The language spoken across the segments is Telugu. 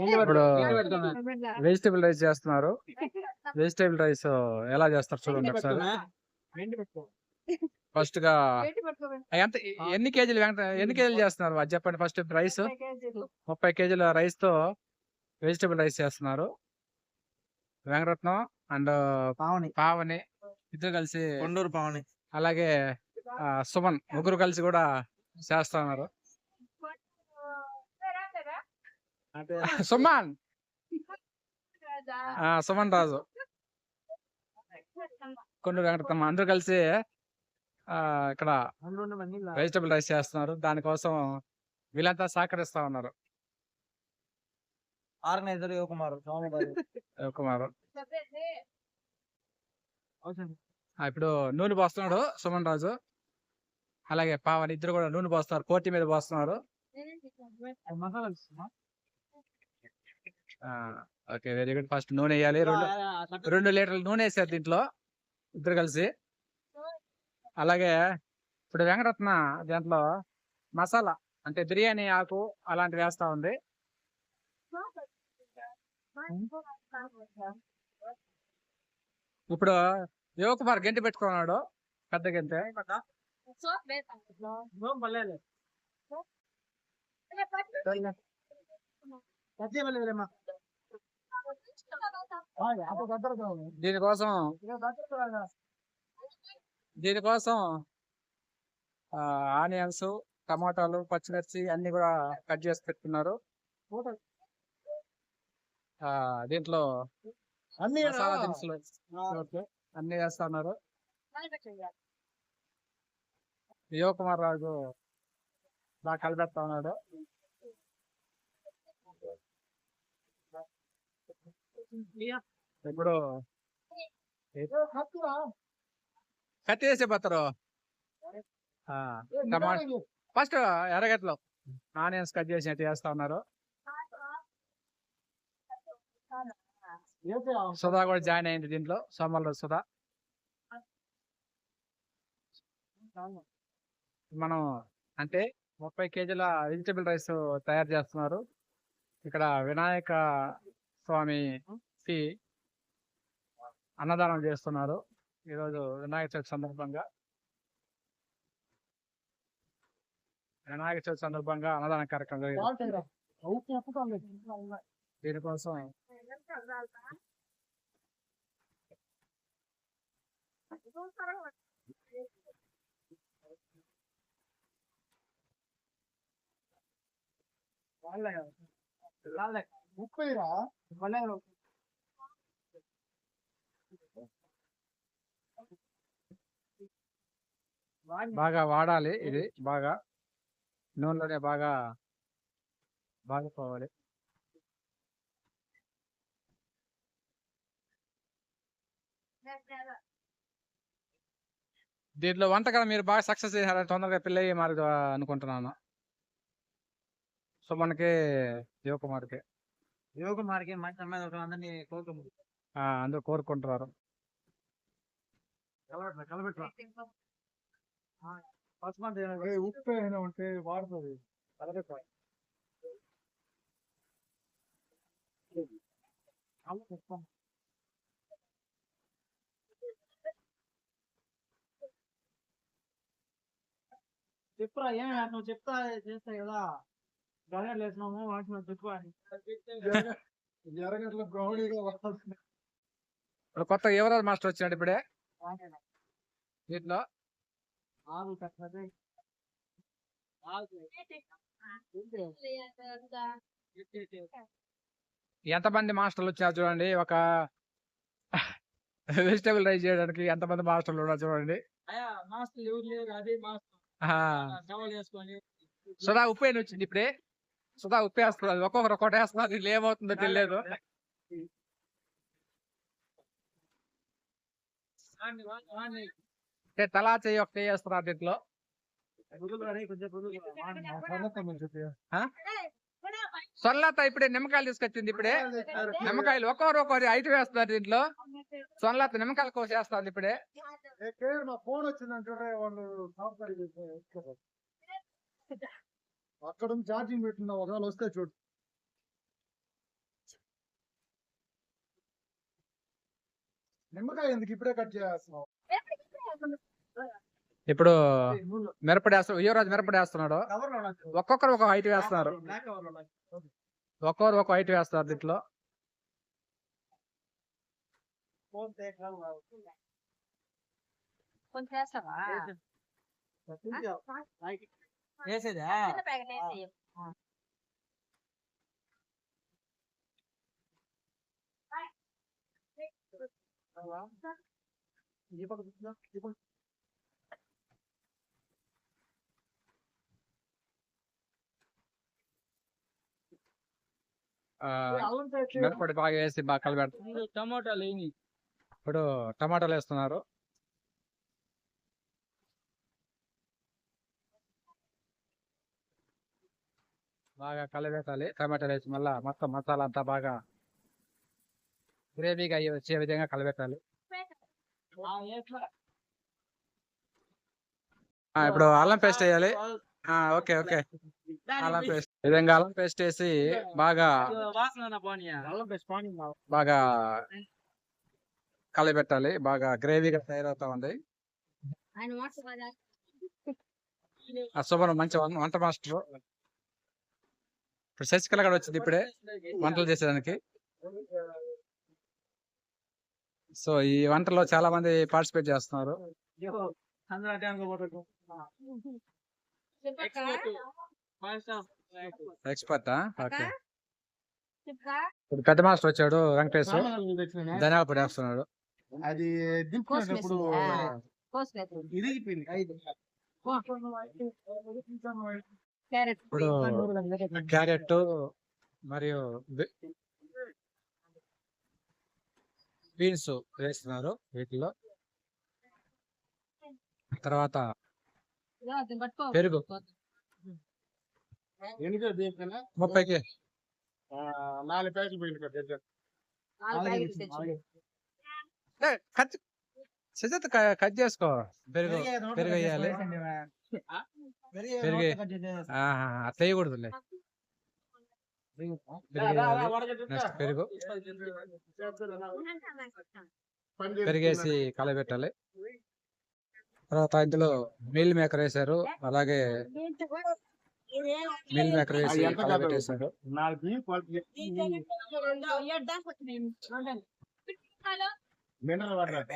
ఇప్పుడు వెజిటేబుల్ రైస్ చేస్తున్నారు. వెజిటేబుల్ రైస్ ఎలా చేస్తారు చూడండి ఒకసారి. ఫస్ట్గా ఎంత ఎన్ని కేజీలు వెంకట ఎన్ని కేజీలు చేస్తున్నారు? అది చెప్పండి ఫస్ట్ రైస్ ముప్పై కేజీల. రైస్తో వెజిటేబుల్ రైస్ చేస్తున్నారు. వెంకటరత్నం అండ్ పావని. పావని ఇద్దరు కలిసి కొండూరు పావని. అలాగే సుమన్ ముగ్గురు కలిసి కూడా చేస్తున్నారు. సుమన్. ఆ, సుమన్ రాజు. కొండ వెంకటరత్నం అందరూ కలిసి ఆ, ఇక్కడ వెజిటబుల్ రైస్ చేస్తున్నారు. దానికోసం వీళ్ళంతా సహకరిస్తా ఉన్నారు. ఆర్గనైజర్ యువకుమార్ స్వామి గారు కుమార్. ఇప్పుడు నూనె పోస్తున్నాడు సుమన్ రాజు. అలాగే పావని ఇద్దరు కూడా నూనె పోస్తున్నారు. కోటి మీద పోస్తున్నారు. Masala okay very good first నూనె వేయాలి రెండు రెండు లీటర్ల నూనె వేసారు దీంట్లో ఇద్దరు కలిసి అలాగే ఇప్పుడు వెంకటరత్న దాంట్లో మసాలా అంటే బిర్యానీ ఆకు అలాంటివి వేస్తా ఉంది ఇప్పుడు యువకుమార్ గంటి పెట్టుకున్నాడు పెద్ద గంటె దీనికోసం దీనికోసం ఆనియన్స్ టమాటాలు పచ్చిమిర్చి అన్ని కూడా కట్ చేసి పెట్టుకున్నారు. ఆ, దీంట్లో అన్ని మసాలా దినుసులు. అన్ని వేస్తున్నారు. యువకుమార్ రాజు బాగా కలిపెడతా ఉన్నాడు. ఇప్పుడు వేసే పోతారు. టమాటా ఫస్ట్ ఎర్రగడ్డలు. ఆనియన్స్ కట్ చేసి చేస్తా ఉన్నారు? సుధా కూడా జాయిన్ అయింది దీంట్లో. సోమవారం రోజు సుధా. మనం అంటే ముప్పై కేజీల వెజిటబుల్ రైస్ తయారు చేస్తున్నారు. ఇక్కడ వినాయక స్వామికి అన్నదానం చేస్తున్నారు. ఈరోజు వినాయక చవితి సందర్భంగా. వినాయక చవితి సందర్భంగా అన్నదాన కార్యక్రమం జరిగింది. దీనికోసం ముప్పై రా బాగా వాడాలి. ఇది బాగా నూనెలోనే బాగా బాగా పోవాలి దీంట్లో వంటకాలు మీరు బాగా సక్సెస్ చేశారని తొందరగా పెళ్ళి మరి అనుకుంటున్నాను. సో మనకి యువకుమార్కి. యువకుమార్కి మంచి అమ్మాయి అందరినీ కోరుకుంటుంది ఆ, అందరూ కోరుకుంటున్నారు. కలబెట్టరా కలబెట్టరా ఉప్పు ఏమైనా ఉంటే వాడుతుంది. చెప్పురా ఏమి నువ్వు చెప్తా చేస్తా కదా. గగర్ లేసినాము వాటిని చెప్పు అని. ఇప్పుడు కొత్త యువరాజ్ మాస్టర్ వచ్చినాడు ఇప్పుడే? దీంట్లో ఆగు ఎంతమంది మాస్టర్లు వచ్చారు చూడండి ఒక వెజిటేబుల్ రైస్ చేయడానికి ఎంతమంది మాస్టర్లు ఉన్నారు చూడండి. సుధా ఉప్పు అయిన వచ్చింది ఇప్పుడే. సుధా ఉప్పు వేస్తున్నారు ఒక్కొక్కరు ఒకటి వేస్తున్నారు దీంట్లో ఏమవుతుందో తెలియదు. వాడిని, వాడిని, వాడిని. అంటే తలా చేయి ఒకటే వేస్తారు దీంట్లో. సొల్లత ఇప్పుడే నిమ్మకాయలు తీసుకొచ్చింది ఇప్పుడే. నిమ్మకాయలు ఒక్కొరు ఒక్కొరు ఐటు వేస్తున్నారు దీంట్లో. సొల్లత నిమ్మకాయలు కోసేస్తుంది ఇప్పుడే. ఫోన్ వచ్చిందంటే అక్కడ ఛార్జింగ్ పెట్టిన ఒకవేళ వస్తే చూడు. నిమ్మకాయ ఎందుకు ఇప్పుడే కట్ చేస్తున్నావు? ఇప్పుడు మిరపడి వేస్తాడు యువరాజు మిరపడి వేస్తున్నాడు. ఒక్కొక్కరు ఒక హైట్ వేస్తున్నారు. ఒక్కొక్కరు ఒక హైట్ వేస్తారు దీంట్లో. వేసేదా మిరపడి బాగా వేసి బాగా కలబెడతారు టమాటాలు ఇప్పుడు టమాటాలు వేస్తున్నారు బాగా కలబెట్టాలి. టమాటాలు వేసి మళ్ళా మొత్తం మసాలా అంతా బాగా గ్రేవీగా అయ్యి వచ్చే విధంగా కలబెట్టాలి. ఆ, ఇప్పుడు అల్లం పేస్ట్ వేయాలి. ఆ, ఓకే ఓకే. అల్లం పేస్ట్. ఈ విధంగా అల్లం పేస్ట్ వేసి బాగా వాసన పోనీయా. అల్లం పేస్ట్ పోనీ బాగా కలబెట్టాలి బాగా గ్రేవీగా తయారవుతా ఉంది. శుభ్రం మంచి వంట మాస్టర్. ఇప్పుడు శశికళ కూడా వచ్చింది ఇప్పుడే. వంటలు చేసేదానికి. సో ఈ వంటలో చాలా మంది పార్టిసిపేట్ చేస్తున్నారు. Expert okay. ఇప్పుడు పెద్ద మాస్టర్ వచ్చాడు వెంకటేష్. ధనియాల పొడి వేస్తున్నాడు. అది దింపుకునేటప్పుడు ఇప్పుడు క్యారెట్ మరియు బీన్స్ వేస్తున్నారు వీటిలో. తర్వాత పెరుగు. ముప్పైకి నాలుగు ప్యాకెట్లు కట్ సుజాత కట్ చేసుకో. పెరుగు పెరుగు వేయాలి. పెరుగు. అట్లా వేయకూడదులే. నెక్స్ట్ పెరుగు. పెరిగేసి కలబెట్టాలి. తర్వాత ఇందులో మీల్ మేకర్ వేశారు. అలాగే మీల్ మేకర్ వేసి? కలబెట్టేశారు. మినరల్ వాటర్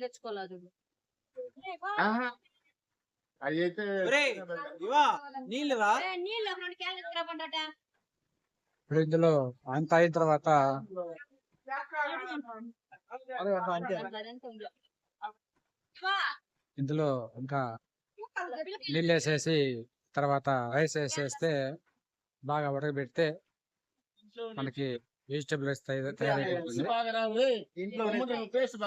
తెచ్చుకోలేదు అయితే ఇప్పుడు ఇందులో అంత. అయిన తర్వాత ఇందులో ఇంకా నీళ్ళు వేసేసి తర్వాత రైస్ వేసేస్తే బాగా ఉడకబెడితే మనకి వెజిటబుల్ రైస్ తయారైపోతుంది.